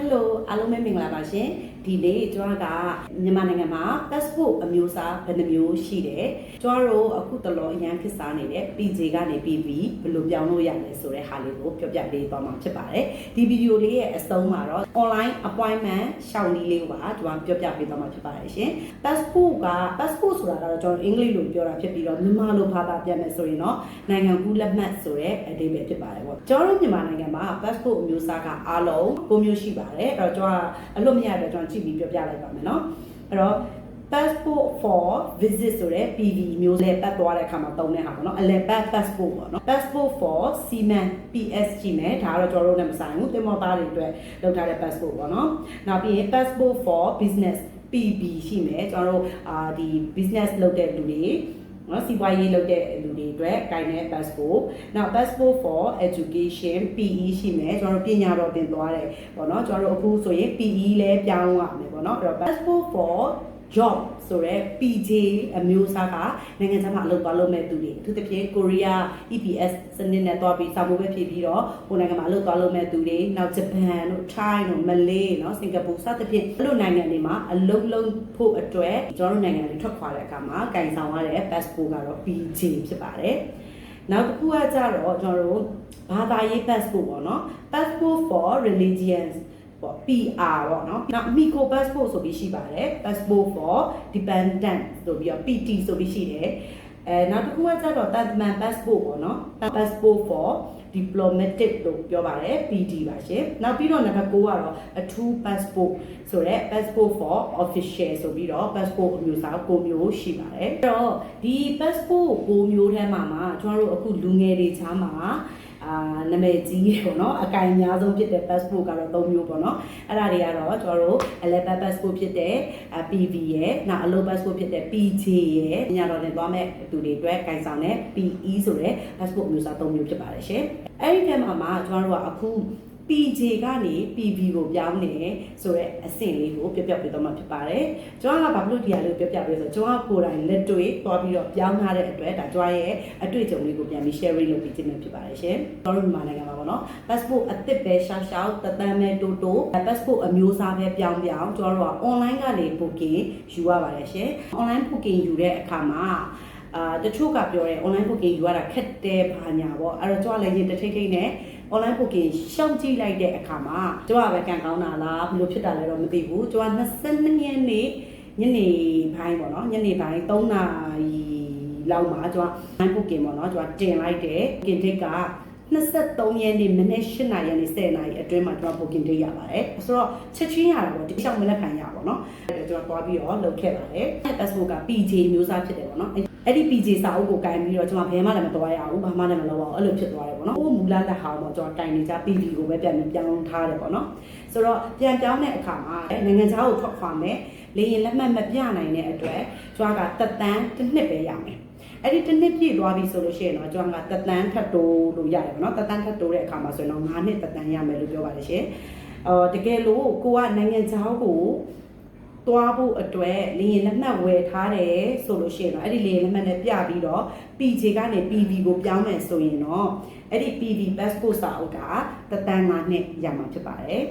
Hello အားလုံးပဲမင်္ဂလာပါရှင် ဒီနေ့ကျွန်တော်ကမြန်မာနိုင်ငံမှာ passport အမျိုးအစားဘယ်နှမျိုးရှိတယ်ကျွန်တော်တို့အခုတလောအရန်ခေတ်စားနေတဲ့ PJ ကနေ PV ဘယ်လိုပြောင်းလို့ရလဲဆိုတဲ့ဟာလေးကိုပြောပြပေးသွားမှာဖြစ်ပါတယ်ဒီဗီဒီယိုလေးရဲ့အဆုံးမှာတော့ online appointment ရှောင်းနည်းလေးကိုပါကျွန်တော်ပြောပြပေးသွားမှာဖြစ်ပါတယ်ရှင် passport က passport ဆိုတာကတော့ကျွန်တော်အင်္ဂလိပ်လိုပြောတာဖြစ်ပြီးတော့မြန်မာလိုဘာသာပြန်မယ်ဆိုရင်တော့နိုင်ငံကူးလက်မှတ်ဆိုတဲ့အဓိပ္ပာယ်ဖြစ်ပါတယ်ပေါ့ကျွန်တော်တို့မြန်မာနိုင်ငံမှာ passport အမျိုးအစားကအားလုံး9မျိုးရှိပါတယ်အဲ့တော့ကျွန်တော်အလွတ်မရတဲ့ကျွန်တော်ကြည့်ပြီးပြောပြလိုက်ပါမယ်เนาะအဲ့တော့ passport for visit ဆိုတဲ့ PV မျိုးလဲပတ်သွားတဲ့အခါမှာတုံးတဲ့ဟာပေါ့နော်အလဲပတ် passport ပေါ့နော် passport for seaman PSG နဲ့ဒါကတော့ကျွန်တော်တို့နဲ့မဆိုင်ဘူးတင်မောသားတွေအတွက်လုပ်ထားတဲ့ passport ပေါ့နော်နောက်ပြီးရင် passport for business PB ရှိမယ်ကျွန်တော်တို့အာဒီ business လုပ်တဲ့လူတွေ နော်စီးပွားရေးလုပ်တဲ့လူတွေအတွက်ကိုင်တဲ့ passport နောက် passport for education PE ရှိမယ်ကျွန်တော်တို့ပညာတော်သင်သွားတယ်ပေါ့နော်ကျွန်တော်တို့အခုဆိုရင် PE လဲပြောင်းရမယ်ပေါ့နော်အဲ့တော့ passport for job ဆိုရဲ PJ အမျိုးအစားကနိုင်ငံခြားမှာအလုပ်သွားလုပ်မဲ့သူတွေအထူးသဖြင့်ကိုရီးယား EPS စနစ်နဲ့တွားပြီးစာမိုးပဲဖြည့်ပြီးတော့ဟိုနိုင်ငံမှာအလုပ်သွားလုပ်မဲ့သူတွေနောက်ဂျပန်တို့ Thai တို့မလေးနော်စင်ကာပူစသဖြင့်အဲ့လိုနိုင်ငံတွေမှာအလုပ်လုပ်ဖို့အတွက်ကျွန်တော်တို့နိုင်ငံတွေထွက်ခွာတဲ့အခါမှာကင်ဆောင်ရတဲ့ passport ကတော့ PJ ဖြစ်ပါတယ်နောက်တစ်ခုကကြတော့ကျွန်တော်တို့ဘာသာရေး passport ပေါ့နော် passport for religions ပေါ့ PR ပေါ့နော်နောက် Miko passport ဆိုပြီးရှိပါတယ် passport for dependent ဆိုပြီးတော့ PT ဆိုပြီးရှိတယ်အဲနောက်တစ်ခုကကျတော့တန်တမန် passport ပေါ့နော် passport for diplomatic လို့ပြောပါတယ် PD ပါရှင်နောက်ပြီးတော့နံပါတ်9ကတော့အထူး passport ဆိုတော့ passport for official ဆိုပြီးတော့ passport အမျိုးအစား9မျိုးရှိပါတယ်အဲ့တော့ဒီ passport 9မျိုးထဲမှာမှာကျွန်တော်တို့အခုလူငယ်တွေချားမှာ အာနာမည်ကြီးပေါ့နော်အကင်အများဆုံးဖြစ်တဲ့ passport ကတော့၃မျိုးပေါ့နော်အဲ့ဒါတွေကတော့ကျွန်တော်တို့ Eleven passport ဖြစ်တဲ့ PV ရဲ့နောက်အလုပ် passport ဖြစ်တဲ့ PJ ရဲ့ညတော်တင်သွားမဲ့သူတွေအတွက်ကင်ဆောင်တဲ့ PE ဆိုတဲ့ passport မျိုးစား၃မျိုးဖြစ်ပါတယ်ရှင်အဲ့ဒီထဲမှာမှာကျွန်တော်တို့ကအခု PJ ကနေ PV ကိုပြောင်းနေဆိုတော့အဆင့်လေးကိုပြပြပေးတော့မှဖြစ်ပါတယ်။ကျွန်တော်ကဘာလို့ဒီဟာလေးကိုပြပြပေးဆိုကျွန်တော်ကိုယ်တိုင်လက်တွေ့သွားပြီးတော့ပြောင်းထားတဲ့အတွက်ဒါကျွန်တော်ရဲ့အတွေ့အကြုံလေးကိုပြန်ပြီး share လုပ်ပေးခြင်းဖြစ်ပါတယ်ရှင်။ကျွန်တော်တို့မြန်မာနိုင်ငံမှာပေါ့နော် passport အသစ်ပဲရှောက်ရှောက်တသန်းပဲတိုးတိုး passport အမျိုးအစားပဲပြောင်းပြောင်းကျွန်တော်တို့က online ကနေ booking ယူရပါတယ်ရှင်။ online booking ယူတဲ့အခါမှာအာတချို့ကပြောတယ် online booking ယူရတာခက်တယ်ဘာညာပေါ့အဲ့တော့ကျွန်တော်လည်းရင်တစ်ထိတ်ထိတ်နဲ့ online booking ရှောင်ကြည့်လိုက်တဲ့အခါမှာကျွန်တော်ကပဲကံကောင်းတာလားဘယ်လိုဖြစ်တာလဲတော့မသိဘူးကျွန်တော်22ရက်နေ့ညနေပိုင်းပေါ့နော်ညနေပိုင်း3နာရီလောက်မှာကျွန်တော် online booking ပေါ့နော်ကျွန်တော်တင်လိုက်တယ် booking date က 23ရက်နေ့မနေ့8နာရီကနေ10နာရီအတွင်းမှာကျွန်တော် booking date ရပါတယ်ဆိုတော့ချက်ချင်းရတာပေါ့ဒီရှောင်းမလက်ခံရပါတော့အဲ့တော့ကျွန်တော်သွားပြီးတော့လုပ်ခဲ့ပါတယ် passport က PJ မျိုးစားဖြစ်တယ်ပေါ့နော်အဲ့ဒီ PJ စာအုပ်ကိုကင်ပြီးတော့ကျွန်တော်ဘယ်မှလည်းမသွားရဘူးဘာမှလည်းမလုပ်အောင်အဲ့လိုဖြစ်သွားတယ်ပေါ့နော်ဟိုမူလလက်ဟောင်းတော့ကျွန်တော်ကင်နေကြ PV ကိုပဲပြန်ပြီးပြောင်းထားတယ်ပေါ့နော်ဆိုတော့ပြန်ပြောင်းတဲ့အခါမှာနိုင်ငံခြားကိုထွက်ခွာမယ်လေရင်လက်မှတ်မပြနိုင်တဲ့အတွက်ကျွန်တော်ကတက်တန်းတစ်နှစ်ပဲရမယ် အဲ့ဒီတစ်နှစ်ပြည့်သွားပြီဆိုလို့ရှိရင်တော့ကျွန်တော်ကတက်တန်းထပ်တိုးလို့ရတယ်ပေါ့နော်တက်တန်းထပ်တိုးတဲ့အခါမှာဆိုရင်တော့9နှစ်တက်တန်းရမယ်လို့ပြောပါတယ်ရှင်အော်တကယ်လို့ကိုကနိုင်ငံခြားကိုသွားဖို့အတွက်လေရင်လက်မှတ်ဝယ်ထားတယ်ဆိုလို့ရှိရင်တော့အဲ့ဒီလေရင်လက်မှတ်နဲ့ပြပြီးတော့ PJ ကနေ PV ကိုပြောင်းမယ်ဆိုရင်တော့အဲ့ဒီ PV passport စာအုပ်ကတသန်း၅နှစ်ရမှာဖြစ်ပါတယ်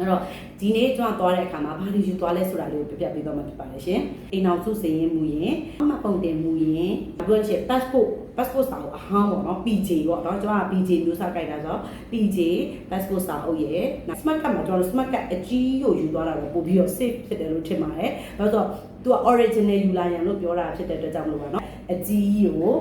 အဲ့တော့ဒီနေ့ကျွန်တော်သွားတဲ့အခါမှာဘာလို့ယူသွားလဲဆိုတာလေးကိုပြပြပေးတော့မှာဖြစ်ပါတယ်ရှင်အိမ်အောင်စုစည်ရင်မူရင်အမပုံတင်မူရင်အခုချင်း passport passport စာအုပ်အဟောင်းပေါ့နော် PJ ပေါ့နော်ကျွန်တော်က PJ မျိုးစားကြိုက်တာဆိုတော့ PJ passport စာအုပ်ရဲ့ smart card မှာကျွန်တော် smart card အကြီးကိုယူသွားတာတော့ပို့ပြီးတော့ safe ဖြစ်တယ်လို့ထင်ပါတယ်ဘာလို့ဆိုတော့သူက original ယူလာရန်လို့ပြောတာဖြစ်တဲ့အတွက်ကြောင့်မလို့ပါနော် အကြီးကို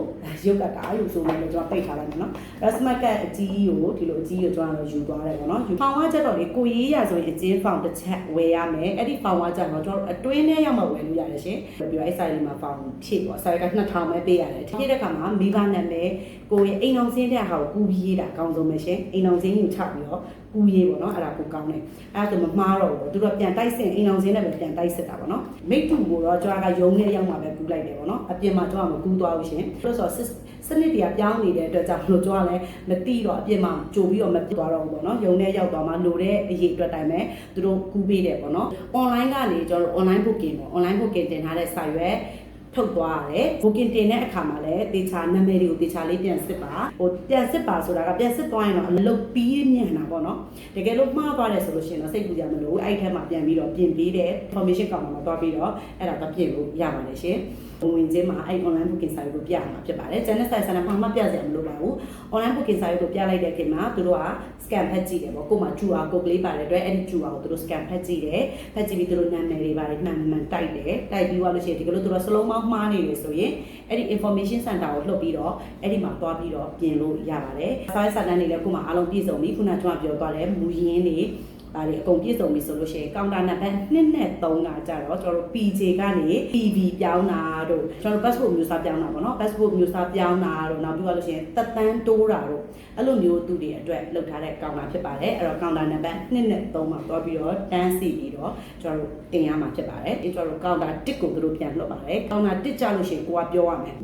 ရုပ်ကတာလို့ဆိုလို့ကျွန်တော်ပိတ်ထားလိုက်မယ်နော်အဲ့ smart card အကြီးကိုဒီလိုအကြီးကိုကျွန်တော်ယူသွားတယ်ပေါ့နော်ဖောင်ကကြတော့လေကိုရေးရဆိုရင်အကျင်းဖောင်တစ်ချက်ဝယ်ရမယ်အဲ့ဒီဖောင်ကကြတော့ကျွန်တော်အတွင်းထဲရောက်မှဝယ်လို့ရတယ်ရှင်ပြီးတော့အဲ့ site လေးမှာဖောင်ဖြည့်ပေါ့ site က2000ပဲပေးရတယ်ဖြည့်တဲ့ခါမှာမိဘနာမည်ကိုရဲ့အိမ်အောင်စင်းတဲ့ဟာကိုကူပြီးရေးတာအကောင်းဆုံးပဲရှင်အိမ်အောင်စင်းကိုချပြီးတော့ကူရေးပေါ့နော်အဲ့ဒါကိုကောင်းတယ်အဲ့ဒါဆိုမမှားတော့ဘူးသူတို့ပြန်တိုက်စင်အိမ်အောင်စင်းနဲ့ပဲပြန်တိုက်စစ်တာပေါ့နော်မိတ်တူကိုတော့ကျွန်တော်ကယုံနဲ့ရောက်မှပဲကူလိုက်တယ်ပေါ့နော်အပြင်မှာကျွန်တော်မကူသွားဘူးရှင်ဆိုတော့စနစ်တရားပြောင်းနေတဲ့အတွက်ကြောင့်လို့ကျွန်တော်လည်းမတိတော့အပြင်မှာကြိုပြီးတော့မပြသွားတော့ဘူးပေါ့နော်ယုံနဲ့ရောက်သွားမှလိုတဲ့အရေးအတွက်တိုင်းပဲသူတို့ကူပေးတယ်ပေါ့နော် online ကနေကျွန်တော် online booking ပေါ့ online booking တင်ထားတဲ့စာရွက် ထုတ်သွားရတယ်။ booking တင်တဲ့အခါမှာလည်းတေချာနာမည်တွေကိုတေချာလေးပြန်စစ်ပါ။ဟိုပြန်စစ်ပါဆိုတာကပြန်စစ်သွားရင်တော့အလုပ်ပြီးမြန်တာပေါ့နော်။တကယ်လို့မှားသွားတယ်ဆိုလို့ရှိရင်တော့စိတ်ပူကြမလို့အဲ့ဒီထဲမှာပြန်ပြီးတော့ပြင်ပေးတဲ့ information ကောင်မှာသွားပြီးတော့အဲ့ဒါကပြင်လို့ရပါတယ်ရှင်။ ဝင်ချင်းမှာအဲ့ online booking site ကိုပြရမှာဖြစ်ပါတယ်။ channel site ဆန္ဒမှမပြစရာမလိုပါဘူး။ online booking site ကိုပြလိုက်တဲ့ခင်မှာသူတို့က scan ဖတ်ကြည့်တယ်ပေါ့ကို့မှာ QR code လေးပါတယ်အတွက်အဲ့ဒီ QR ကိုသူတို့ scan ဖတ်ကြည့်တယ်။ဖတ်ကြည့်ပြီးသူတို့နာမည်တွေပါတယ်မှန်မှန်တိုက်တယ်။တိုက်ပြီးသွားလို့ရှိရင်ဒီကလို့သူတို့စလုံးမောင်းမှားနေတယ်ဆိုရင်အဲ့ဒီ information center ကိုလှုပ်ပြီးတော့အဲ့ဒီမှာသွားပြီးတော့ပြင်လို့ရပါတယ်။ site စာတန်းတွေလည်းကို့မှာအားလုံးပြည့်စုံပြီခုနကကျွန်မပြောသွားတယ်မူရင်းတွေ ဒါတွေအကုန်ပြည့်စုံပြီဆိုလို့ရှိရင်ကောင်တာနံပါတ်2နဲ့3ကကြတော့ကျွန်တော်တို့ PJ ကနေ PV ပြောင်းတာတို့ကျွန်တော်တို့ passport မျိုးစားပြောင်းတာပေါ့နော် passport မျိုးစားပြောင်းတာတို့နောက်ပြီးတော့လို့ရှိရင်တက်တန်းတိုးတာတို့အဲ့လိုမျိုးသူတွေအတွက်လုပ်ထားတဲ့ကောင်တာဖြစ်ပါတယ်အဲ့တော့ကောင်တာနံပါတ်2နဲ့3မှာသွားပြီးတော့တန်းစီပြီးတော့ကျွန်တော်တို့တင်ရမှာဖြစ်ပါတယ်အဲ့ကျွန်တော်တို့ကောင်တာ1ကိုသူတို့ပြန်လွှတ်ပါတယ်ကောင်တာ1ကြလို့ရှိရင်ကိုကပြောရမယ်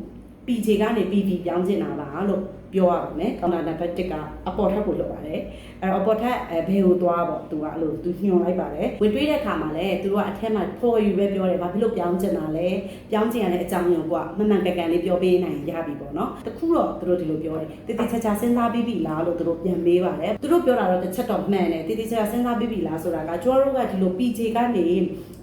PJ ကနေ PV ပြောင်းကျင်တာလားလို့ ပြောရပါမယ်။ကောင်တာနံပါတ်1ကအပေါ်ထပ်ကိုလုပ်ပါတယ်။အဲတော့အပေါ်ထပ်အဲဘယ်ကိုသွားပေါ့သူကအဲ့လိုသူညွှန်လိုက်ပါတယ်။ဝင်တွေးတဲ့အခါမှာလည်းသူတို့ကအထက်မှာ for you ပဲပြောတယ်။ဘာဖြစ်လို့ပြောင်းကျင်တာလဲ။ပြောင်းကျင်ရတဲ့အကြောင်းရင်းကမမှန်ကန်ကန်လေးပြောပေးနိုင်ရပြီပေါ့နော်။တခုတော့သူတို့ဒီလိုပြောတယ်။တတိချာချာစဉ်းစားပြီးပြီလားလို့သူတို့ပြန်မေးပါတယ်။သူတို့ပြောတာတော့တစ်ချက်တော့မှန်တယ်။တတိချာချာစဉ်းစားပြီးပြီလားဆိုတာကကျွန်တော်တို့ကဒီလို PJ ကနေ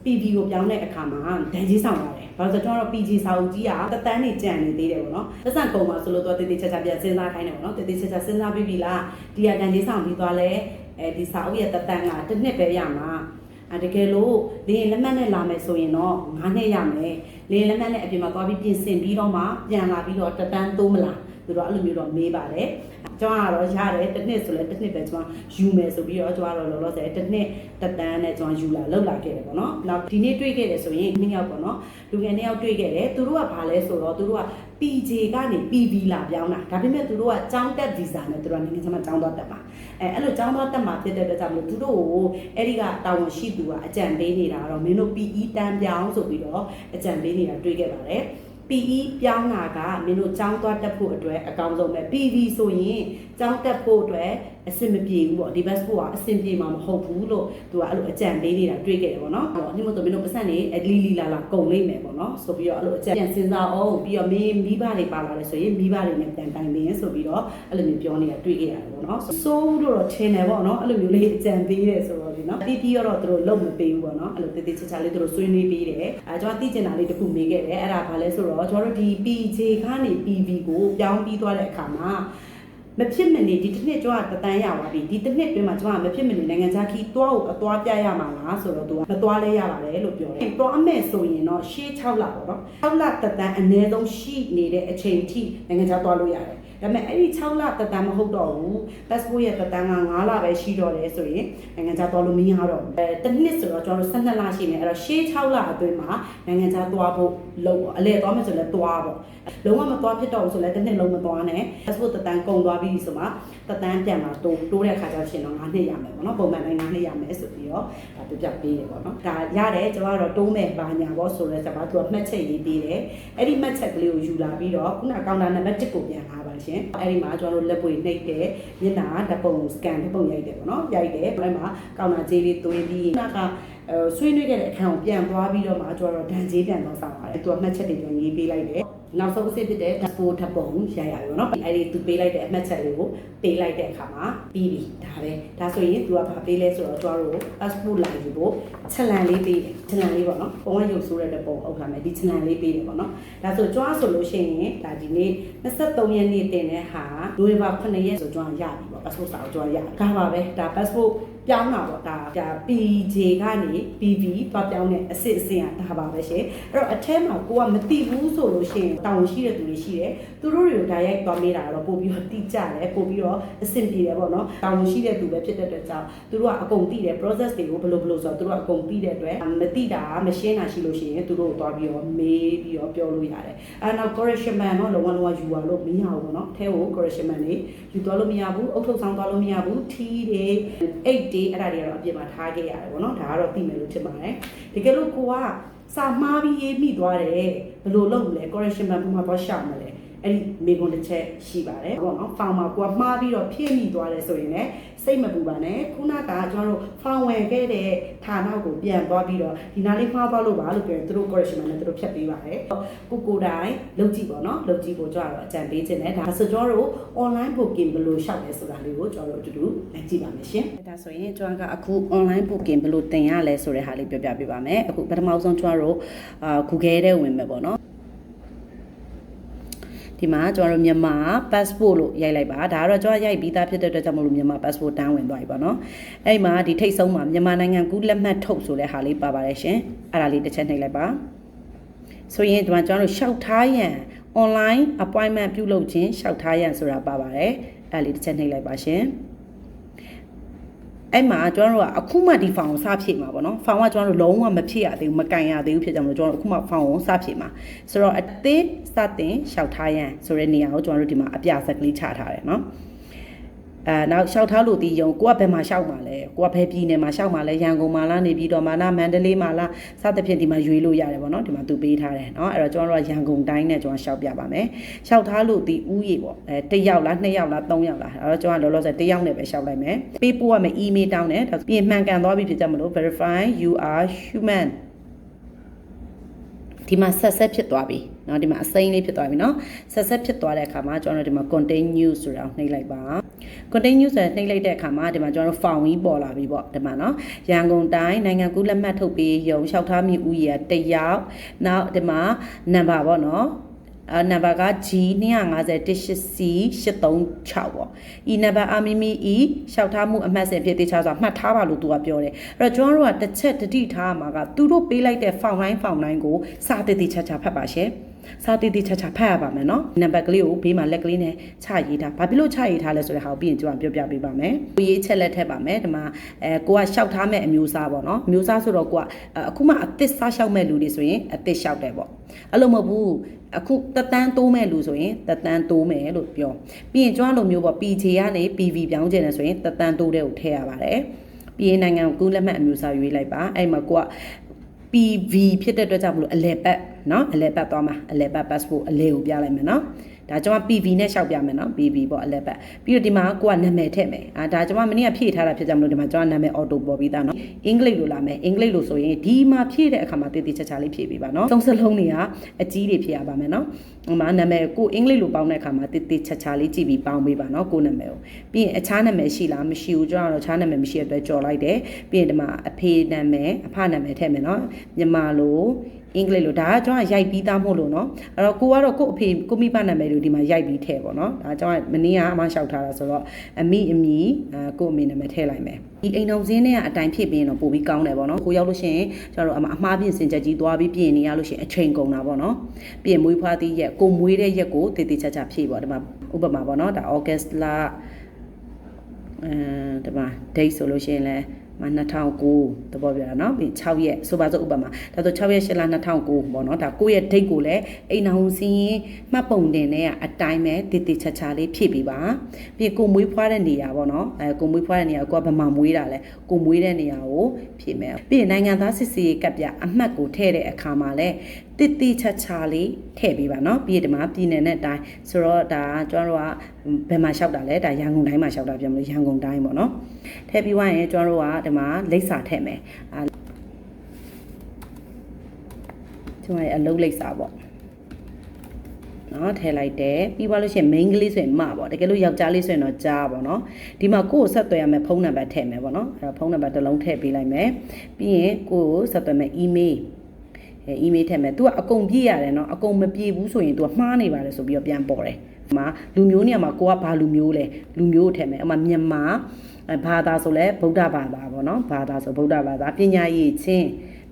PV ကိုပြောင်းတဲ့အခါမှာဒဏ်ကြီးဆောင်ပါတယ်။ ဘာလို့လဲဆိုတော့ကျွန်တော်တို့ PG စာအုပ်ကြီးကတသန်းနေကြံနေသေးတယ်ပေါ့နော်။သက်ဆန်ကုန်ပါဆိုလို့တော့တည်တည်ချာချာပြန်စဉ်းစားခိုင်းတယ်ပေါ့နော်။တည်တည်ချာချာစဉ်းစားပြီးပြီလား။ဒီကဒဏ်ကြီးဆောင်ပြီးသွားလဲအဲဒီစာအုပ်ရဲ့တသန်းကတစ်နှစ်ပဲရမှာ။အတကယ်လို့လင်းလက်မှတ်နဲ့လာမယ်ဆိုရင်တော့9နှစ်ရမယ်။လင်းလက်မှတ်နဲ့အပြင်မှာသွားပြီးပြင်ဆင်ပြီးတော့မှပြန်လာပြီးတော့တသန်းသုံးမလား။ သူတို့အဲ့လိုမျိုးတော့မေးပါတယ်။ကျွန်တော်ကတော့ရတယ်တစ်နှစ်ဆိုလဲတစ်နှစ်ပဲကျွန်တော်ယူမယ်ဆိုပြီးတော့ကျွန်တော်တော့လောလောဆယ်တစ်နှစ်တစ်တန်းနဲ့ကျွန်တော်ယူလာလောက်လာခဲ့တယ်ပေါ့နော်။နောက်ဒီနေ့တွေ့ခဲ့တယ်ဆိုရင်နှစ်ယောက်ပေါ့နော်။လူငယ်နှစ်ယောက်တွေ့ခဲ့တယ်။သူတို့ကဘာလဲဆိုတော့သူတို့က PJ ကနေ PV လာပြောင်းတာ။ဒါပေမဲ့သူတို့ကចောင်းတက်ဗီဇာနဲ့သူတို့ကနိုင်ငံခြားမှာចောင်းသွားတက်ပါ။အဲအဲ့လိုចောင်းသွားတက်မှာဖြစ်တဲ့အတွက်ကြောင့်မလို့သူတို့ကိုအဲ့ဒီကတာဝန်ရှိသူကအကြံပေးနေတာတော့မင်းတို့ PE တန်းပြောင်းဆိုပြီးတော့အကြံပေးနေတာတွေ့ခဲ့ပါတယ်။ PE ပြောင်းတာကမင်းတို့ចောင်းသွားတက်ဖို့အတွက်အကောင်းဆုံးပဲ PV ဆိုရင် ចောင်းတက်ဖို့အတွက်အဆင်မပြေဘူးပေါ့ဒီ bus ဖို့ကအဆင်ပြေမှာမဟုတ်ဘူးလို့သူကအဲ့လိုအကြံပေးနေတာတွေ့ခဲ့တယ်ပေါ့နော်ဟောဒီမို့ဆိုမင်းတို့ပတ်စံနေအလီလီလာလာကုန်လိမ့်မယ်ပေါ့နော်ဆိုပြီးတော့အဲ့လိုအကြံပြန်စဉ်းစားအောင်ပြီးတော့မင်းမိဘတွေပါလာတယ်ဆိုရင်မိဘတွေနဲ့ပြန်တိုင်ပင်ဆိုပြီးတော့အဲ့လိုမျိုးပြောနေတာတွေ့ခဲ့ရတယ်ပေါ့နော်ဆိုးလို့တော့ထင်တယ်ပေါ့နော်အဲ့လိုမျိုးလေးအကြံပေးတယ်ဆိုတော့ဒီနော်တီးတီးတော့သူတို့လုံမပေးဘူးပေါ့နော်အဲ့လိုတေးသေးချာချာလေးသူတို့ဆွေးနွေးပေးတယ်အဲကျွန်တော်သိချင်တာလေးတစ်ခုမေးခဲ့တယ်အဲ့ဒါဘာလဲဆိုတော့ကျွန်တော်တို့ဒီ PJ ကနေ PV ကိုပြောင်းပြီးသွားတဲ့အခါမှာ မဖြစ်မနေဒီတစ်နှစ်ကျွန်တော်တန်းရပါပြီဒီတစ်နှစ်တွင်းမှာကျွန်တော်မဖြစ်မနေနိုင်ငံခြားခီးသွားကိုအသွားပြရမှာလားဆိုတော့သူကမသွားလဲရပါတယ်လို့ပြောတယ်သွားအမဲ့ဆိုရင်တော့ရှေး6လပေါ့နော်6လတန်းအနည်းဆုံးရှိနေတဲ့အချိန်ထိနိုင်ငံခြားသွားလို့ရတယ် ဒါပေမဲ့အဲ့ဒီ6လတက်တန်းမဟုတ်တော့ဘူး passport ရဲ့တက်တန်းက9လပဲရှိတော့တယ်ဆိုရင်နိုင်ငံခြားသွားလို့မရတော့ဘူးအဲတစ်နှစ်ဆိုတော့ကျွန်တော်တို့12လရှိနေအဲ့တော့ရှေး6လအတွင်းမှာနိုင်ငံခြားသွားဖို့လုံးပေါ့အလဲသွားမယ်ဆိုလည်းသွားပေါ့လုံးဝမသွားဖြစ်တော့ဘူးဆိုလည်းတစ်နှစ်လုံးမသွားနဲ့ passport တက်တန်းကုန်သွားပြီဆိုမှတက်တန်းပြန်มาတိုးတိုးတဲ့အခါကျတော့ရှင်တော့9နှစ်ရမယ်ပေါ့နော်ပုံမှန်တိုင်း9နှစ်ရမယ်ဆိုပြီးတော့ဒါပြပြပေးတယ်ပေါ့နော်ဒါရတယ်ကျွန်တော်ကတော့တိုးမယ်ဘာညာပေါ့ဆိုတော့ကျွန်တော်ကမှတ်ချက်ရေးပေးတယ်အဲ့ဒီမှတ်ချက်ကလေးကိုယူလာပြီးတော့ခုနကောင်တာနံပါတ်1ကိုပြန်လာပါရှင်အဲ့ဒီမှာကျွန်တော်တို့လက်ပွေနှိပ်တယ်မျက်နှာဓပုံ scan ဓပုံရိုက်တယ်ပေါ့နော်ရိုက်တယ်အဲ့မှာကောင်တာကြေးလေးသွင်းပြီးနောက်ကအဲဆွေးနွေးခဲ့တဲ့အခန်းကိုပြန်သွားပြီးတော့မှကျွန်တော်တို့ဒန်ကြေးပြန်တော့ဆောင်ပါတယ်သူကမှတ်ချက်တွေပြန်ရေးပေးလိုက်တယ် နောက်ဆုံးအဆင့်ဖြစ်တဲ့ passport ဓပုံရိုက်ရပြီပေါ့နော်အဲ့ဒီသူပေးလိုက်တဲ့အမှတ်ချက်တွေကိုပေးလိုက်တဲ့အခါမှာပြီးပြီဒါပဲဒါဆိုရင်သူကဘာပေးလဲဆိုတော့ကျွန်တော်တို့ passport လာယူဖို့ချက်လန်လေးပေးတယ်ချက်လန်လေးပေါ့နော်ပုံကရုပ်ဆိုးတဲ့ပုံအုပ်ထားမယ်ဒီချက်လန်လေးပေးတယ်ပေါ့နော်ဒါဆိုကျွမ်းဆိုလို့ရှိရင်ဒါဒီနေ့23ရက်နေ့တင်တဲ့ဟာနိုဝင်ဘာ9ရက်ဆိုကျွမ်းရပြီပေါ့ passport စာကိုကျွမ်းရဒါပါပဲဒါ passport ပြောင်းတာပေါ့ဒါဒါ PJ ကနေ PV သွားပြောင်းတဲ့အစစ်အစင်ကဒါပါပဲရှင်အဲ့တော့အထက်မှာကိုကမသိဘူးဆိုလို့ရှိရင်တောင်းရှိတဲ့သူတွေရှိတယ်သူတို့တွေကိုဒါရိုက်သွားမေးတာတော့ပို့ပြီးတော့တိကျတယ်ပို့ပြီးတော့အဆင်ပြေတယ်ပေါ့နော်တောင်းရှိတဲ့သူပဲဖြစ်တဲ့အတွက်ကြောင့်သူတို့ကအကုန်သိတယ် process တွေကိုဘယ်လိုဘယ်လိုဆိုတော့သူတို့ကအကုန်သိတဲ့အတွက်မသိတာမရှင်းတာရှိလို့ရှိရင်သူတို့ကိုသွားပြီးတော့မေးပြီးတော့ပြောလို့ရတယ်အဲနောက် correction man တော့လုံးဝလုံးဝယူရလို့မရဘူးပေါ့နော်အဲဟို correction man တွေယူသွားလို့မရဘူးအုပ်ထုတ်ဆောင်သွားလို့မရဘူး T တွေ8 day အဲ့ဒါတွေကတော့အပြင်မှာထားခဲ့ရတယ်ပေါ့နော်ဒါကတော့သိမယ်လို့ထင်ပါတယ်တကယ်လို့ကိုကစာမှားပြီးရေးမိသွားတယ်ဘယ်လိုလုပ်မလဲ correction man ဘုမှာသွားရှောက်မလဲ အဲ့ဒီမိကွန်းတစ်ချက်ရှိပါတယ်ပေါ့နော်ဖောင်မှာကိုကမှားပြီးတော့ဖြည့်မိသွားတယ်ဆိုရင်လည်းစိတ်မပူပါနဲ့ခုနကကျွန်တော်တို့ဖောင်ဝင်ခဲ့တဲ့ဌာနကိုပြန်သွားပြီးတော့ဒီနားလေးမှားသွားလို့ပါလို့ပြောရင်သူတို့ correction နဲ့သူတို့ဖြတ်ပေးပါတယ်ကိုကိုတိုင်းလုပ်ကြည့်ပေါ့နော်လုပ်ကြည့်ဖို့ကျွန်တော်တို့အကြံပေးခြင်းနဲ့ဒါဆိုကျွန်တော်တို့ online booking ဘယ်လိုရှောက်လဲဆိုတာလေးကိုကျွန်တော်တို့အတူတူလိုက်ကြည့်ပါမယ်ရှင်ဒါဆိုရင်ကျွန်တော်ကအခု online booking ဘယ်လိုတင်ရလဲဆိုတဲ့ဟာလေးပြောပြပေးပါမယ်အခုပထမဆုံးကျွန်တော်တို့အာ Google ထဲဝင်မယ်ပေါ့နော် ဒီမှာကျွန်တော်တို့မြန်မာ passport လို့ရိုက်လိုက်ပါဒါကတော့ကျွန်တော်ရိုက်ပြီးသားဖြစ်တဲ့အတွက်ကြောင့်မလို့မြန်မာ passport တန်းဝင်သွားပြီပေါ့နော်အဲ့မှာဒီထိတ်ဆုံးမှာမြန်မာနိုင်ငံကူးလက်မှတ်ထုတ်ဆိုတဲ့ဟာလေးပါပါတယ်ရှင်အဲ့ဒါလေးတစ်ချက်နှိပ်လိုက်ပါဆိုရင်ဒီမှာကျွန်တော်တို့ရှောက်ထားရန် online appointment ပြုလုပ်ခြင်းရှောက်ထားရန်ဆိုတာပါပါတယ်အဲ့လေးတစ်ချက်နှိပ်လိုက်ပါရှင် အဲ့မှာကျွန်တော်တို့ကအခုမှဒီဖောင်ကိုစဖြည့်မှာပေါ့နော်ဖောင်ကကျွန်တော်တို့လုံးဝမဖြည့်ရသေးဘူးမကန်ရသေးဘူးဖြစ်ကြမလို့ကျွန်တော်တို့အခုမှဖောင်ကိုစဖြည့်မှာဆိုတော့အသေးစတင်လျှောက်ထားရန်ဆိုတဲ့နေရာကိုကျွန်တော်တို့ဒီမှာအပြဆက်ကလေးချထားတယ်နော် အဲနောက်လျှောက်ထားလို့ဒီယုံကိုကဘယ်မှာလျှောက်မှာလဲကိုကဘယ်ပြည်နယ်မှာလျှောက်မှာလဲရန်ကုန်မှာလားနေပြည်တော်မှာလားမန္တလေးမှာလားစသဖြင့်ဒီမှာရွေးလို့ရတယ်ပေါ့နော်ဒီမှာသူပေးထားတယ်เนาะအဲ့တော့ကျွန်တော်တို့ကရန်ကုန်တိုင်းနဲ့ကျွန်တော်လျှောက်ပြပါမယ်လျှောက်ထားလို့ဒီဥယေပေါ့အဲတစ်ယောက်လားနှစ်ယောက်လားသုံးယောက်လားအဲ့တော့ကျွန်တော်လောလောဆယ်တစ်ယောက်နဲ့ပဲလျှောက်လိုက်မယ်ပေးပို့ရမယ် email တောင်းတယ်ဒါပြင်မှန်ကန်သွားပြီဖြစ်ကြမလို့ verify you are human ဒီမှာဆက်ဆက်ဖြစ်သွားပြီเนาะဒီမှာအစိမ်းလေးဖြစ်သွားပြီเนาะဆက်ဆက်ဖြစ်သွားတဲ့အခါမှာကျွန်တော်တို့ဒီမှာ continue ဆိုတာကိုနှိပ်လိုက်ပါ contain news နဲ့နှိမ့်လိုက်တဲ့အခါမှာဒီမှာကျွန်တော်တို့ found ကြီးပေါ်လာပြီပေါ့ဒီမှာနော်ရန်ကုန်တိုင်းနိုင်ငံကူးလက်မှတ်ထုတ်ပေးရုံလျှောက်ထားမိဦးရေတယောက်နောက်ဒီမှာနံပါတ်ပေါ့နော်အနံပါတ်က G 250 C 836ပေါ့။ E နံပါတ်အမီမီ E ရှောက်ထားမှုအမှတ်စဉ်ဖြစ်သေးချာဆိုမှတ်ထားပါလို့သူကပြောတယ်။အဲ့တော့ကျွန်တော်တို့ကတစ်ချက်တတိထားမှာကသူတို့ပေးလိုက်တဲ့ found line found line ကိုစာတည်တည်ချာချာဖတ်ပါရှင်။ စာတည်တည်ချာချာဖတ်ရပါမယ်နော်။နံပါတ်ကလေးကိုဘေးမှာလက်ကလေးနဲ့ချရေးထား။ဘာဖြစ်လို့ချရေးထားလဲဆိုတဲ့ဟာကိုပြီးရင်ကျွန်တော်ပြောပြပေးပါမယ်။ကိုရေးချက်လက်ထက်ပါမယ်။ဒီမှာအဲကိုကလျှောက်ထားမဲ့အမျိုးအစားပေါ့နော်။အမျိုးအစားဆိုတော့ကိုကအခုမှအသစ်စားလျှောက်မဲ့လူတွေဆိုရင်အသစ်လျှောက်တယ်ပေါ့။အဲ့လိုမဟုတ်ဘူး။အခုတတန်းတိုးမဲ့လူဆိုရင်တတန်းတိုးမယ်လို့ပြောပြီးရင်ကျွမ်းလိုမျိုးပေါ့ PJ ကနေ PV ပြောင်းကျင်တယ်ဆိုရင်တတန်းတိုးတဲ့ကိုထည့်ရပါတယ်ပြီးရင်နိုင်ငံကူးလက်မှတ်အမျိုးအစားရွေးလိုက်ပါအဲ့မှာကိုက PV ဖြစ်တဲ့အတွက်ကြောင့်မလို့အလဲပတ် နော်အလဲပတ်သွားမှာအလဲပတ် passport အလဲကိုပြလိုက်မယ်နော်ဒါကျွန်မ PV နဲ့ရှောက်ပြမယ်နော် PV ပေါ့အလဲပတ်ပြီးတော့ဒီမှာကိုကနာမည်ထည့်မယ်အာဒါကျွန်မမနေ့ကဖြည့်ထားတာဖြစ်ကြမလို့ဒီမှာကျွန်မနာမည် auto ပေါ်ပြီးသားနော်အင်္ဂလိပ်လိုလာမယ်အင်္ဂလိပ်လိုဆိုရင်ဒီမှာဖြည့်တဲ့အခါမှာတည်တည်ချာချာလေးဖြည့်ပေးပါနော်သုံးစလုံးတွေကအကြီးတွေဖြည့်ရပါမယ်နော်ဟိုမှာနာမည်ကိုအင်္ဂလိပ်လိုပေါင်းတဲ့အခါမှာတည်တည်ချာချာလေးကြည့်ပြီးပေါင်းပေးပါနော်ကိုနာမည်ကိုပြီးရင်အခြားနာမည်ရှိလားမရှိဘူးကျွန်တော်တော့အခြားနာမည်မရှိတဲ့အတွက်ကြော်လိုက်တယ်ပြီးရင်ဒီမှာအဖေနာမည်အဖနာမည်ထည့်မယ်နော်မြန်မာလို အင်္ဂလိပ်လိုဒါကကျွန်တော်ရိုက်ပြီးသားမို့လို့နော်အဲ့တော့ကိုကတော့ကို့အဖေကိုမိဘနာမည်လို့ဒီမှာရိုက်ပြီးထည့်ပေါ့နော်ဒါကျွန်တော်မင်းကအမလျှောက်ထားတာဆိုတော့အမိအမိကို့အမေနာမည်ထည့်လိုက်မယ်ဒီအိမ်တော်စင်းနဲ့ကအတိုင်းဖြစ်ပြီးရင်တော့ပို့ပြီးကောင်းတယ်ပေါ့နော်ကိုရောက်လို့ရှိရင်ကျွန်တော်တို့အမှားပြင်စင်ချက်ကြီးသွားပြီးပြင်နေရလို့ရှိရင်အချိန်ကုန်တာပေါ့နော်ပြင်မွေးဖွားသည့်ရက်ကိုမွေးတဲ့ရက်ကိုတည်တည်ချာချာဖြည့်ပေါ့ဒီမှာဥပမာပေါ့နော်ဒါ August လအဲဒီမှာ date ဆိုလို့ရှိရင်လည်း မ2009သဘောပြတာเนาะပြီး6ရက်ဆိုပါစို့ဥပမာဒါဆို6ရက်8လ2009ပေါ့เนาะဒါ9ရက် date ကိုလည်းအိမ်အောင်စီရင်မှတ်ပုံတင်နဲ့အတိုင်းပဲတည်တည်ချာချာလေးဖြည့်ပေးပါပြီးကိုမွေးဖွားတဲ့နေရာပေါ့เนาะအဲကိုမွေးဖွားတဲ့နေရာကိုကဗမာမွေးတာလဲကိုမွေးတဲ့နေရာကိုဖြည့်မယ်ပြီးရင်နိုင်ငံသားစစ်စီကပ်ပြအမှတ်ကိုထည့်တဲ့အခါမှာလဲ တိတိချာချာလေးထည့်ပေးပါเนาะပြီးရင်ဒီမှာပြည်နယ်နဲ့တိုင်းဆိုတော့ဒါကျွန်တော်တို့ကဘယ်မှာလျှောက်တာလဲဒါရန်ကုန်တိုင်းမှာလျှောက်တာပြန်မလို့ရန်ကုန်တိုင်းပေါ့เนาะထည့်ပြီးွားရင်ကျွန်တော်တို့ကဒီမှာလိပ်စာထည့်မယ်အာကျွန်တော်ရဲ့အလုပ်လိပ်စာပေါ့နော်ထည့်လိုက်တယ်ပြီးသွားလို့ရှိရင် main ကလေးဆိုရင်မပေါ့တကယ်လို့ယောက်ျားလေးဆိုရင်တော့ကြားပေါ့နော်ဒီမှာကိုယ့်ကိုဆက်သွယ်ရမယ်ဖုန်းနံပါတ်ထည့်မယ်ပေါ့နော်အဲ့တော့ဖုန်းနံပါတ်တစ်လုံးထည့်ပေးလိုက်မယ်ပြီးရင်ကိုယ့်ကိုဆက်သွယ်မယ် email အဲ email ထည့်မယ်။ तू ကအကုန်ပြည့်ရတယ်နော်။အကုန်မပြည့်ဘူးဆိုရင် तू ကမှားနေပါတယ်ဆိုပြီးတော့ပြန်ပေါ်တယ်။ဒီမှာလူမျိုးနေရာမှာကိုကဘာလူမျိုးလဲ။လူမျိုးကိုထည့်မယ်။အမှမြန်မာဘာသာဆိုလဲဗုဒ္ဓဘာသာပေါ့နော်။ဘာသာဆိုဗုဒ္ဓဘာသာပညာရေးချင်း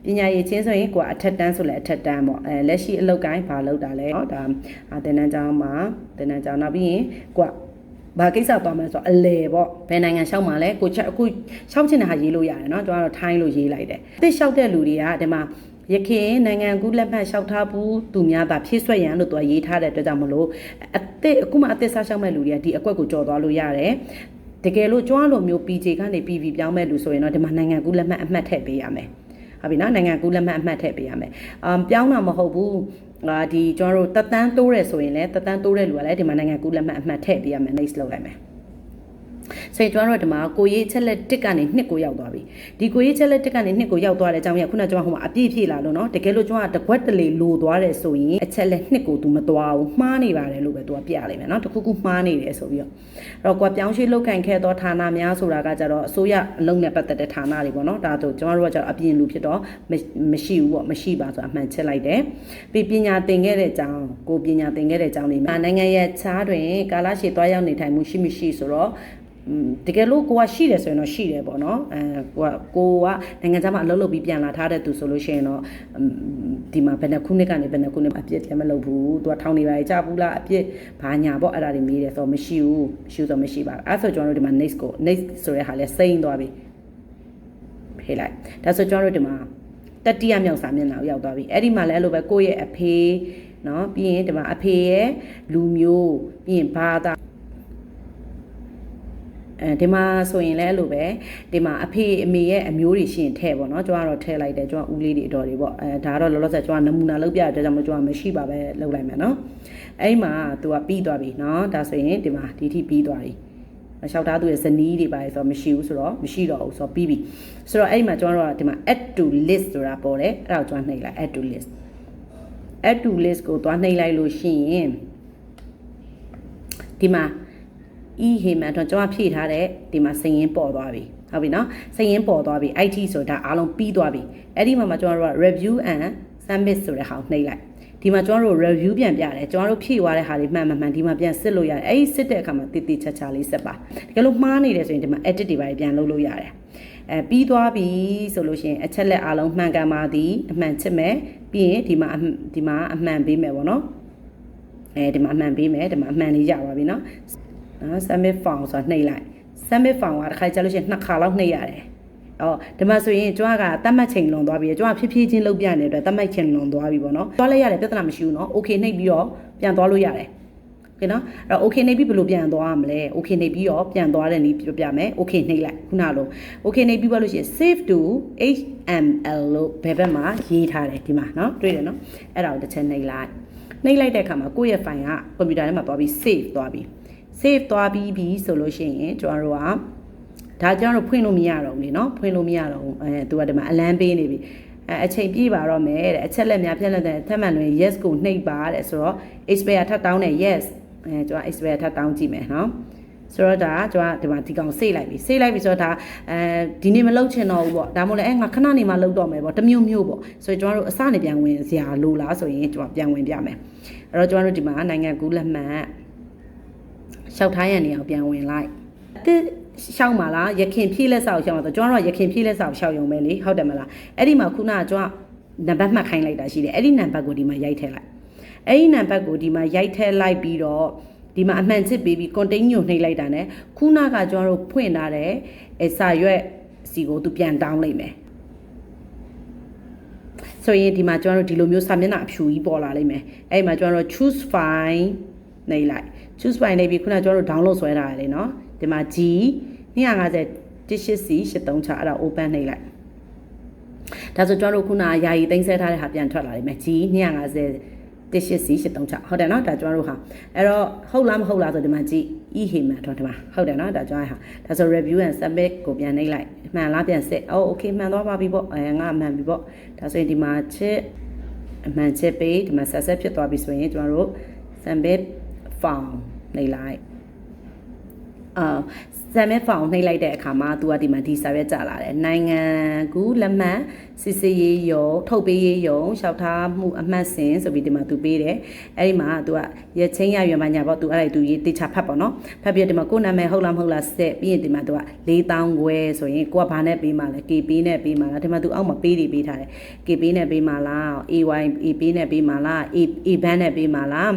ပညာရေးချင်းဆိုရင်ကိုကအထက်တန်းဆိုလဲအထက်တန်းပေါ့အဲလက်ရှိအလုပ်ကိုင်းဘာလုပ်တာလဲเนาะဒါသင်တန်းကျောင်းမှာသင်တန်းကျောင်းနောက်ပြီးရင်ကိုကဘာကိစ္စသွားမလဲဆိုတော့အလဲပေါ့ဘယ်နိုင်ငံလျှောက်မှာလဲကိုချက်အခုလျှောက်ချင်တဲ့ဟာရေးလို့ရတယ်เนาะကျွန်တော်ကတော့ထိုင်းလို့ရေးလိုက်တယ်အစ်လျှောက်တဲ့လူတွေကဒီမှာ ရခင်နိုင်ငံကူးလက်မှတ်လျှောက်ထားဘူးသူများသာဖြည့်ဆွက်ရန်လို့သူကရေးထားတဲ့အတွက်ကြောင့်မလို့အစ်စ်အခုမှအစ်စ်စားလျှောက်မဲ့လူတွေကဒီအကွက်ကိုကြော်သွားလို့ရတယ်တကယ်လို့ကြွားလိုမျိုး PJ ကနေ PV ပြောင်းမဲ့လူဆိုရင်တော့ဒီမှာနိုင်ငံကူးလက်မှတ်အမှတ်ထည့်ပေးရမယ်ဟုတ်ပြီနော်နိုင်ငံကူးလက်မှတ်အမှတ်ထည့်ပေးရမယ်အမ်ပြောင်းတာမဟုတ်ဘူးအာဒီကျွန်တော်တို့တက်တန်းတိုးရဲဆိုရင်လည်းတက်တန်းတိုးတဲ့လူကလည်းဒီမှာနိုင်ငံကူးလက်မှတ်အမှတ်ထည့်ပေးရမယ် next လုပ်လိုက်မယ် ဆိုရင်ကျွန်တော်တို့ဒီမှာကိုရေးချက်လက်တစ်ကနေနှစ်ကိုရောက်သွားပြီဒီကိုရေးချက်လက်တစ်ကနေနှစ်ကိုရောက်သွားတဲ့အကြောင်းရခုနကကျွန်တော်ဟိုမှာအပြည့်ဖြည့်လာလို့နော်တကယ်လို့ကျွန်တော်ကတကွက်တလေလိုသွားတယ်ဆိုရင်အချက်လက်နှစ်ကို तू မသွားဘူးမှားနေပါတယ်လို့ပဲ तू ကပြလိုက်မယ်နော်တခုခုမှားနေတယ်ဆိုပြီးတော့အဲ့တော့ကွာပြောင်းရွှေ့လောက်ကန်ခဲ့သောဌာနများဆိုတာကကြတော့အစိုးရအလုံးနဲ့ပတ်သက်တဲ့ဌာနတွေပေါ့နော်ဒါဆိုကျွန်တော်တို့ကကြတော့အပြင်လူဖြစ်တော့မရှိဘူးပေါ့မရှိပါဆိုတာအမှန်ချက်လိုက်တယ်ပြီးပညာသင်ခဲ့တဲ့အကြောင်းကိုပညာသင်ခဲ့တဲ့အကြောင်းတွေမှာနိုင်ငံရဲ့ခြားတွင်ကာလရှည်သွားရောက်နေထိုင်မှုရှိမရှိဆိုတော့ တကယ်လို့ကိုကရှိတယ်ဆိုရင်တော့ရှိတယ်ပေါ့နော်အဲကိုကကိုကနိုင်ငံခြားမှာအလုပ်လုပ်ပြီးပြန်လာထားတဲ့သူဆိုလို့ရှိရင်တော့ဒီမှာဘယ်နှခုနှစ်ကနေဘယ်နှခုနှစ်အပြစ်လည်းမလုပ်ဘူးသူကထောင်နေပါကြဘူးလားအပြစ်ဘာညာပေါ့အဲ့ဒါတွေမေးတယ်ဆိုတော့မရှိဘူးမရှိဆိုမရှိပါဘူးအဲ့ဆိုကျွန်တော်တို့ဒီမှာ next ကို next ဆိုတဲ့ဟာလဲစိမ့်သွားပြီဖေးလိုက်ဒါဆိုကျွန်တော်တို့ဒီမှာတတိယမြောက်စာမျက်နှာကိုရောက်သွားပြီအဲ့ဒီမှာလည်းအဲ့လိုပဲကိုယ့်ရဲ့အဖေနော်ပြီးရင်ဒီမှာအဖေရဲ့လူမျိုးပြီးရင်ဘာသာ အဲဒီမှာဆိုရင်လည်းအဲ့လိုပဲဒီမှာအဖေအမေရဲ့အမျိုးတွေရှိရင်ထဲပေါ့နော်ကျွန်တော်ကတော့ထဲလိုက်တယ်ကျွန်တော်ဦးလေးတွေအတော်တွေပေါ့အဲဒါကတော့လောလောဆယ်ကျွန်တော်နမူနာလုပ်ပြတဲ့အတွက်ကြောင့်မကျွန်တော်မရှိပါပဲလုပ်လိုက်မယ်နော်အဲ့မှာသူကပြီးသွားပြီနော်ဒါဆိုရင်ဒီမှာဒီထိပြီးသွားပြီလျှောက်ထားသူရဲ့ဇနီးတွေပါဆိုတော့မရှိဘူးဆိုတော့မရှိတော့ဘူးဆိုတော့ပြီးပြီဆိုတော့အဲ့ဒီမှာကျွန်တော်တို့ကဒီမှာ add to list ဆိုတာပေါ်တယ်အဲ့ဒါကိုကျွန်တော်နှိပ်လိုက် add to list add to list ကိုသွားနှိပ်လိုက်လို့ရှိရင်ဒီမှာ e ဟေမန်တော့ကျွန်တော်ဖြည့်ထားတဲ့ဒီမှာစည်ရင်းပေါ်သွားပြီဟုတ်ပြီနော်စည်ရင်းပေါ်သွားပြီ IT ဆိုတာအားလုံးပြီးသွားပြီအဲ့ဒီမှာမှကျွန်တော်တို့က review and submit ဆိုတဲ့ဟာကိုနှိပ်လိုက်ဒီမှာကျွန်တော်တို့ review ပြန်ပြတယ်ကျွန်တော်တို့ဖြည့်သွားတဲ့ဟာတွေမှန်မှန်မှန်ဒီမှာပြန်စစ်လို့ရတယ်အဲ့ဒီစစ်တဲ့အခါမှာတိတိချာချာလေးစစ်ပါတကယ်လို့မှားနေတယ်ဆိုရင်ဒီမှာ edit တွေပါပြန်လုပ်လို့ရတယ်အဲပြီးသွားပြီဆိုလို့ရှိရင်အချက်လက်အားလုံးမှန်ကန်ပါသည်အမှန်ချစ်မယ်ပြီးရင်ဒီမှာဒီမှာအမှန်ပေးမယ်ပေါ့နော်အဲဒီမှာအမှန်ပေးမယ်ဒီမှာအမှန်လေးရပါပြီနော် နော် submit form ဆိုတာနှိပ်လိုက် submit form ကတစ်ခါကြာလို့ရှိရင်နှစ်ခါလောက်နှိပ်ရတယ်အော်ဒီမှာဆိုရင်ကျွားကတတ်မှတ်ချိန်လွန်သွားပြီကျွားဖြည်းဖြည်းချင်းလုတ်ပြနေတဲ့အတွက်တတ်မှတ်ချိန်လွန်သွားပြီပေါ့နော်သွားလိုက်ရတယ်ပြဿနာမရှိဘူးနော် okay နှိပ်ပြီးတော့ပြန်သွားလို့ရတယ်ကဲနော်အဲ့တော့ okay နှိပ်ပြီးဘယ်လိုပြန်သွားရမလဲ okay နှိပ်ပြီးတော့ပြန်သွားတဲ့နည်းပြပြမယ် okay နှိပ်လိုက်ခုနလို okay နှိပ်ပြီးပါလို့ရှိရင် save to html လို့ဘယ်ဘက်မှာရေးထားတယ်ဒီမှာနော်တွေ့တယ်နော်အဲ့ဒါကိုတစ်ချက်နှိပ်လိုက်နှိပ်လိုက်တဲ့အခါမှာကိုယ့်ရဲ့ file ကကွန်ပျူတာထဲမှာသွားပြီး save သွားပြီး save သွားပြီးပြီဆိုလို့ရှိရင်ကျွန်တော်တို့ကဒါကျွန်တော်တို့ဖွင့်လို့မရတော့ဘူးလေနော်ဖွင့်လို့မရတော့ဘူးအဲသူကဒီမှာအလန်းပေးနေပြီအဲအချိန်ပြည့်ပါတော့မယ်တဲ့အချက်လက်များပြက်လက်တဲ့ထပ်မှန်လို့ yes ကိုနှိပ်ပါတဲ့ဆိုတော့ expire ထပ်တောင်းတယ် yes အဲကျွန်တော် expire ထပ်တောင်းကြည့်မယ်နော်ဆိုတော့ဒါကျွန်တော်ဒီမှာဒီကောင်ဆေးလိုက်ပြီဆေးလိုက်ပြီဆိုတော့ဒါအဲဒီနေ့မလုပ်ချင်တော့ဘူးပေါ့ဒါမှမဟုတ်လည်းအဲငါခဏနေမှလုပ်တော့မယ်ပေါ့တမျိုးမျိုးပေါ့ဆိုတော့ကျွန်တော်တို့အစနေပြန်ဝင်စရာလိုလားဆိုရင်ကျွန်တော်ပြန်ဝင်ပြမယ်အဲ့တော့ကျွန်တော်တို့ဒီမှာနိုင်ငံကူးလက်မှတ် လျှောက်ထားရနေအောင်ပြန်ဝင်လိုက်တစ်ရှောက်မှာလားရခင်ဖြည့်လက်စာကိုရှောက်မှာဆိုကျွန်တော်တို့ကရခင်ဖြည့်လက်စာကိုရှောက်ရုံပဲလေဟုတ်တယ်မလားအဲ့ဒီမှာခုနကကျွန်တော်နံပါတ်မှတ်ခိုင်းလိုက်တာရှိတယ်အဲ့ဒီနံပါတ်ကိုဒီမှာရိုက်ထည့်လိုက်အဲ့ဒီနံပါတ်ကိုဒီမှာရိုက်ထည့်လိုက်ပြီးတော့ဒီမှာအမှန်ချစ်ပေးပြီး continue နှိပ်လိုက်တာ ਨੇ ခုနကကျွန်တော်တို့ဖွင့်ထားတဲ့စာရွက်စီကိုသူပြန်တောင်းလိုက်မယ်ဆိုရင်ဒီမှာကျွန်တော်တို့ဒီလိုမျိုးစာမျက်နှာအဖြူကြီးပေါ်လာလိမ့်မယ်အဲ့ဒီမှာကျွန်တော်တို့ choose file နှိပ်လိုက် choose file နှိပ်ပြီးခုနကကျွန်တော်တို့ download ဆွဲထားရတယ်နော်ဒီမှာ G 250 18C 836အဲ့ဒါ open နှိပ်လိုက်ဒါဆိုကျွန်တော်တို့ခုနယာယီသိမ်းဆဲထားတဲ့ဟာပြန်ထွက်လာလိမ့်မယ် G 250 18C 836ဟုတ်တယ်နော်ဒါကျွန်တော်တို့ဟာအဲ့တော့ဟုတ်လားမဟုတ်လားဆိုဒီမှာကြည့် e ဟေမှန်တော့ဒီမှာဟုတ်တယ်နော်ဒါကျွန်တော်ဟာဒါဆို review and submit ကိုပြန်နှိပ်လိုက်မှန်လားပြန်စစ်အော် okay မှန်သွားပါပြီပေါ့အဲငါမှန်ပြီပေါ့ဒါဆိုရင်ဒီမှာချစ်အမှန်ချစ်ပေးဒီမှာ success ဖြစ်သွားပြီဆိုရင်ကျွန်တော်တို့ submit form နှိပ်လိုက်အာဇမ်မဲဖောင်နှိပ်လိုက်တဲ့အခါမှာသူကဒီမှာဒီစာရွက်ကြလာတယ်နိုင်ငံကူးလက်မှတ်စစ်စစ်ရေးရုံထုတ်ပေးရေးရုံလျှောက်ထားမှုအမှတ်စဉ်ဆိုပြီးဒီမှာသူပေးတယ်အဲ့ဒီမှာသူကရချင်းရရွယ်မညာပေါ့သူအဲ့ဒါသူရေးတေချာဖတ်ပေါ့နော်ဖတ်ပြီးဒီမှာကိုနာမည်ဟုတ်လားမဟုတ်လားဆက်ပြီးရင်ဒီမှာသူက4000ခွဲဆိုရင်ကိုကဘာနဲ့ပေးမှလဲ KB နဲ့ပေးမှလားဒီမှာသူအောက်မှာပေးတွေပေးထားတယ် KB နဲ့ပေးမှလား AY AB နဲ့ပေးမှလား A A band နဲ့ပေးမှလား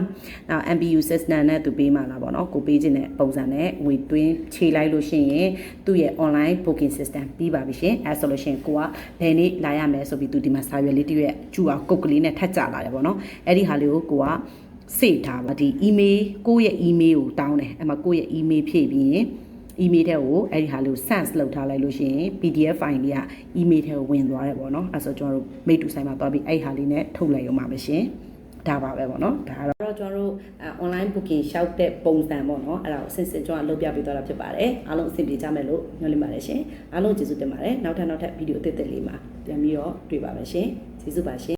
နောက် MBU system နဲ့သူပေးမှလားပေါ့နော်ကိုပေးခြင်းတဲ့ပုံစံနဲ့ဝေတွင်းခြေလိုက်လို့ရှိရင်သူ့ရဲ့ online booking system ပြီးပါပြီရှင်အဲဆိုလို့ရှိရင်ကိုကဘယ်နေ့လာရမယ်ဆိုပြီးသူဒီမှာစာရွက်လေးတရွက်ကျူအောင်ကုတ်ကလေးနဲ့ထပ်ကြလာတယ်ပေါ့နော်အဲ့ဒီဟာလေးကိုကိုက save ထားပါဒီ email ကိုယ့်ရဲ့ email ကိုတောင်းတယ်အဲ့မှာကိုယ့်ရဲ့ email ဖြည့်ပြီးရင် email ထဲကိုအဲ့ဒီဟာလေးကို sense လုပ်ထားလိုက်လို့ရှိရင် PDF file လေးက email ထဲကိုဝင်သွားတယ်ပေါ့နော်အဲ့ဆိုကျွန်တော်တို့ mate to sign မှာသွားပြီးအဲ့ဒီဟာလေးနဲ့ထုတ်လိုက်ရုံပါပဲရှင် ဒါပါပဲပေါ့နော်ဒါကတော့ကျွန်တော်တို့ online booking ရှောက်တဲ့ပုံစံပေါ့နော်အဲ့ဒါကိုအစစ်စစ်ကျွန်တော်လုပ်ပြပေးသွားတာဖြစ်ပါတယ်အားလုံးအဆင်ပြေကြမယ်လို့ညွှန်လင့်ပါတယ်ရှင်အားလုံးကျေးဇူးတင်ပါတယ်နောက်ထပ်နောက်ထပ်ဗီဒီယိုအသစ်သစ်လေးမှာပြန်ပြီးတော့တွေ့ပါမယ်ရှင်ကျေးဇူးပါရှင်